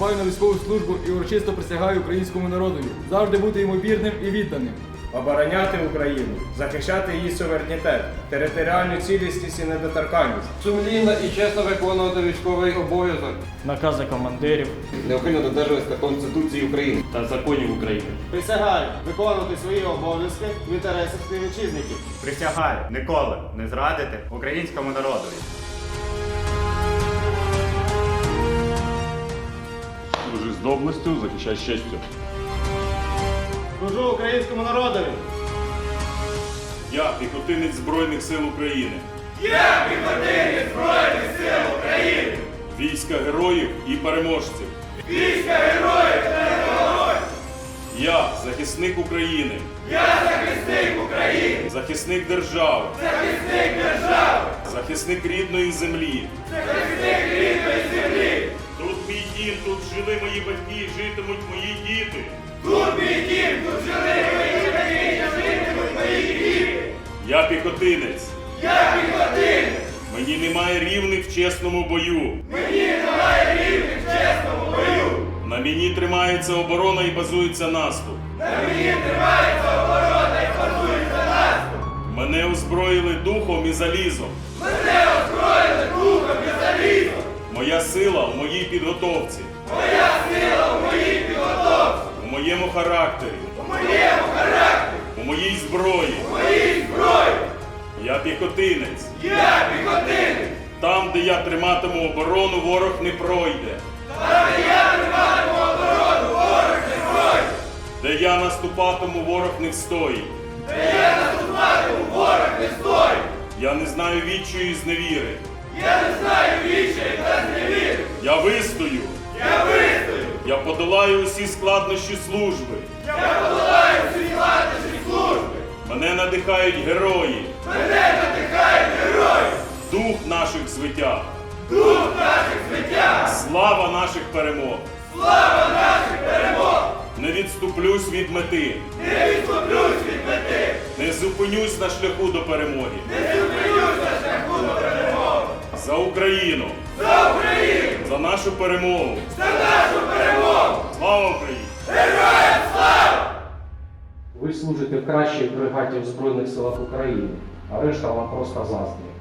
на військову службу і урочисто присягаю українському народові завжди бути йому вірним і відданим. Обороняти Україну, захищати її суверенітет, територіальну цілісність і недоторканність. Сумлінно і чесно виконувати військовий обов'язок. накази командирів Неухильно додержуватися Конституції України. та законів України. Присягаю виконувати свої обов'язки в інтересах співвітчизників. Присягаю ніколи не зрадити українському народові. Служи з доблестю, захищай честю. Служу українському народові. Я піхотинець Збройних сил України. Я піхотинець Збройних сил України! Війська героїв і переможців. Війська героїв та переможців! Я захисник України, Я захисник України! захисник держави, Захисник держави! захисник рідної землі. Захисник рідної землі! Мій дім, тут жили мої батьки, житимуть мої діти. Тут мій дім, тут жили мої батьки, житимуть мої діти! Я піхотинець. Я піхотинець! Мені немає рівних в чесному бою. Мені немає рівних в чесному бою! На мені тримається оборона і базується наступ. На мені тримається оборона і базується наступ! Мене озброїли духом і залізом. Мене озброїли духом і залізом! Моя сила у моїй підготовці, Моя сила у моїй підготовці! у моєму характері, У моєму характері! у моїй зброї. У моїй зброї! Я піхотинець. Я піхотинець! Там, де я триматиму оборону, ворог не пройде. Там я триматиму оборону, ворог не пройде! Де я наступатиму, ворог не встоїть. Де я наступатиму, ворог не стоїть! Я не знаю відчаю і зневіри. Я не знаю вічей та зневіри! Я вистою. Я вистою! Я подолаю усі складнощі служби. Я подолаю всі складнощі служби! Мене надихають герої, Мене надихають герої! дух наших звитяг, Дух наших звиття! слава наших перемог. Слава наших перемог! Не відступлюсь від мети, Не відступлюсь від мети! не зупинюсь на шляху до перемоги. Не зупинюсь на! За Україну, За Україну! за нашу перемогу. За нашу перемогу! Слава Україні! Героям слава! Ви служите в кращій бригаді в Збройних силах України, а решта вам просто заздрі.